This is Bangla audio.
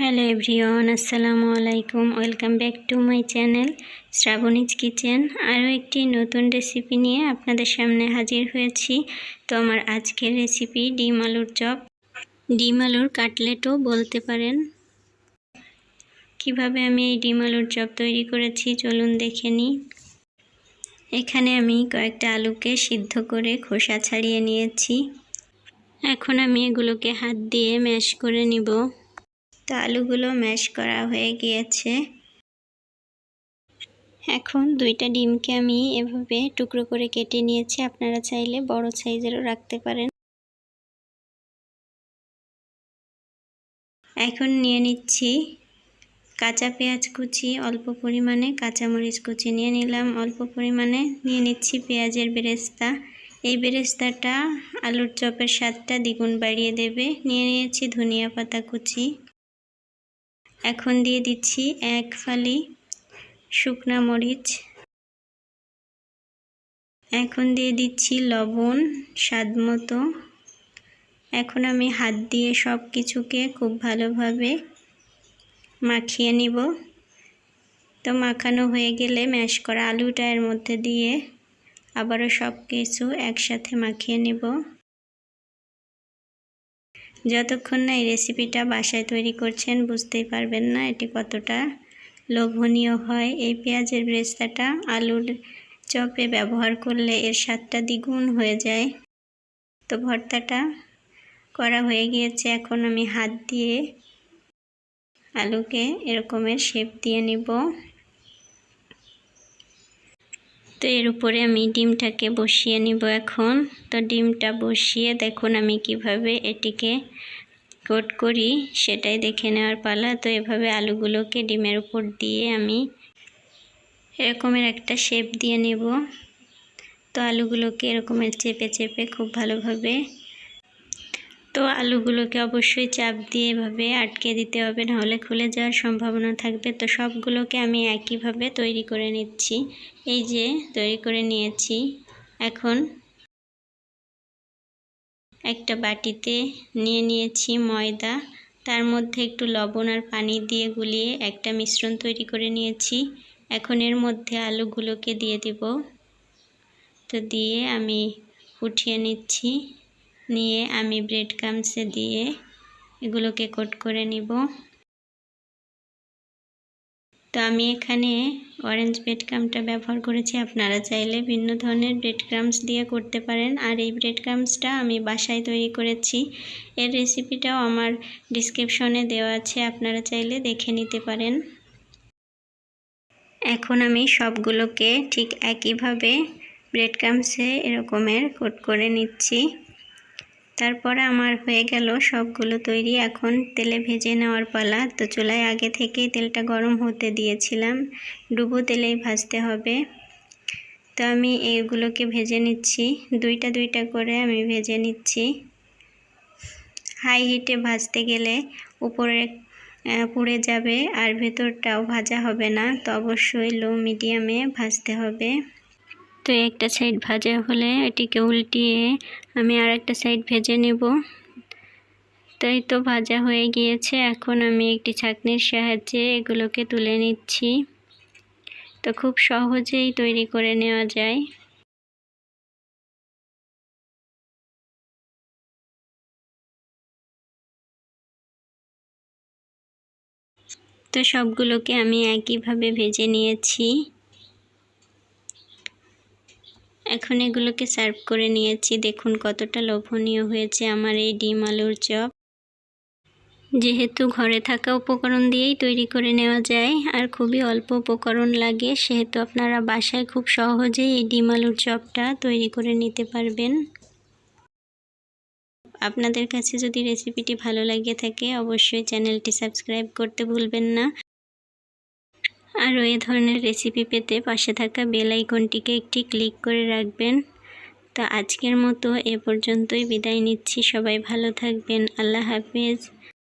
হ্যালো এভরিওয়ান, আসসালামু আলাইকুম। Welcome back to my channel Shraboni's kitchen. আরও একটি নতুন রেসিপি নিয়ে আপনাদের সামনে হাজির হয়েছি। তো আমার আজকের রেসিপি ডিম আলুর চপ। ডিম আলুর কাটলেটও বলতে পারেন। কীভাবে আমি এই ডিম আলুর চপ তৈরি করেছি চলুন দেখে নিই। এখানে আমি কয়েকটা আলুকে সিদ্ধ করে খোসা ছাড়িয়ে নিয়েছি। এখন আমি এগুলোকে হাত দিয়ে ম্যাশ করে নিব। তো আলুগুলো ম্যাশ করা হয়ে গিয়েছে। এখন দুইটা ডিমকে আমি এভাবে টুকরো করে কেটে নিয়েছি। আপনারা চাইলে বড় সাইজেরও রাখতে পারেন। এখন নিয়ে নিচ্ছি কাঁচা পেঁয়াজ কুচি। অল্প পরিমাণে কাঁচামরিচ কুচি নিয়ে নিলাম। অল্প পরিমাণে নিয়ে নিচ্ছি পেঁয়াজের বেরেস্তা। এই বেরেস্তাটা আলুর চপের স্বাদটা দ্বিগুণ বাড়িয়ে দেবে। নিয়ে নিয়েছি ধনিয়া পাতা কুচি। এখন দিয়ে দিচ্ছি এক ফালি শুকনা মরিচ। এখন দিয়ে দিচ্ছি লবণ স্বাদ মতো। এখন আমি হাত দিয়ে সব কিছুকে খুব ভালোভাবে মাখিয়ে নিব। তো মাখানো হয়ে গেলে ম্যাশ করা আলুটা এর মধ্যে দিয়ে আবারও সব কিছু একসাথে মাখিয়ে নিব। যতক্ষণ না এই রেসিপিটা বাসায় তৈরি করছেন বুঝতেই পারবেন না এটি কতটা লোভনীয় হয়। এই পেঁয়াজের ব্রেস্তাটা আলুর চপে ব্যবহার করলে এর স্বাদটা দ্বিগুণ হয়ে যায়। তো ভর্তাটা করা হয়ে গিয়েছে। এখন আমি হাত দিয়ে আলুকে এরকমের শেপ দিয়ে নিব। তো এর উপরে আমি ডিমটাকে বসিয়ে নিব এখন। তো ডিমটা বসিয়ে দেখুন আমি কীভাবে এটিকে কোট করি, সেটাই দেখে নেওয়ার পালা। তো এভাবে আলুগুলোকে ডিমের উপর দিয়ে আমি এরকমের একটা শেপ দিয়ে নেব। তো আলুগুলোকে এরকমের চেপে চেপে খুব ভালোভাবে তো আলুগুলোকে অবশ্যই চাপ দিয়ে এভাবে আটকে দিতে হবে, নাহলে খুলে যাওয়ার সম্ভাবনা থাকবে। তো সবগুলোকে আমি একইভাবে তৈরি করে নিচ্ছি। এই যে তৈরি করে নিয়েছি। এখন একটা বাটিতে নিয়ে নিয়েছি ময়দা। তার মধ্যে একটু লবণ আর পানি দিয়ে গুলিয়ে একটা মিশ্রণ তৈরি করে নিয়েছি। এখন এর মধ্যে আলুগুলোকে দিয়ে দিব। তো দিয়ে আমি উঠিয়ে নিচ্ছি। নিয়ে আমি ব্রেড ক্রামসে দিয়ে এগুলোকে কোট করে নিব। তো আমি এখানে অরেঞ্জ ব্রেড ক্রামটা ব্যবহার করেছি। আপনারা চাইলে ভিন্ন ধরনের ব্রেড ক্রামস দিয়ে করতে পারেন। আর এই ব্রেড ক্রামসটা আমি বাসায় তৈরি করেছি। এর রেসিপিটাও আমার ডিসক্রিপশনে দেওয়া আছে। আপনারা চাইলে দেখে নিতে পারেন। এখন আমি সবগুলোকে ঠিক একইভাবে ব্রেড ক্রামসে এরকমের কোট করে নিচ্ছি। তারপরে আমার হয়ে গেল সবগুলো তৈরি। এখন তেলে ভেজে নেওয়ার পালা। তো চুলায় আগে থেকেই তেলটা গরম হতে দিয়েছিলাম। ডুবো তেলেই ভাজতে হবে। তো আমি এগুলোকে ভেজে নিচ্ছি। দুইটা দুইটা করে আমি ভেজে নিচ্ছি। হাই হিটে ভাজতে গেলে উপরে পুড়ে যাবে আর ভেতরটাও ভাজা হবে না। তো অবশ্যই লো মিডিয়ামে ভাজতে হবে। তো একটা সাইড ভাজা হলে এটিকে উল্টিয়ে আমি আর একটা সাইড ভেজে নেব। তাই তো ভাজা হয়ে গিয়েছে। এখন আমি একটি ছাঁকনির সাহায্যে এগুলোকে তুলে নিচ্ছি। তো খুব সহজেই তৈরি করে নেওয়া যায়। তো সবগুলোকে আমি একইভাবে ভেজে নিয়েছি। এখন এগুলোকে সার্ভ করে নিয়েছি। দেখুন কতটা লোভনীয় হয়েছে আমার এই ডিম আলুর চপ। যেহেতু ঘরে থাকা উপকরণ দিয়েই তৈরি করে নেওয়া যায়, আর খুবই অল্প উপকরণ লাগে, সেহেতু আপনারা বাসায় খুব সহজেই এই ডিম আলুর চপটা তৈরি করে নিতে পারবেন। আপনাদের কাছে যদি রেসিপিটি ভালো লাগে থাকে, অবশ্যই চ্যানেলটি সাবস্ক্রাইব করতে ভুলবেন না। আরও এ ধরনের রেসিপি পেতে পাশে থাকা বেল আইকনটিকে একটি ক্লিক করে রাখবেন। তো আজকের মতো এ পর্যন্তই বিদায় নিচ্ছি। সবাই ভালো থাকবেন। আল্লাহ হাফিজ।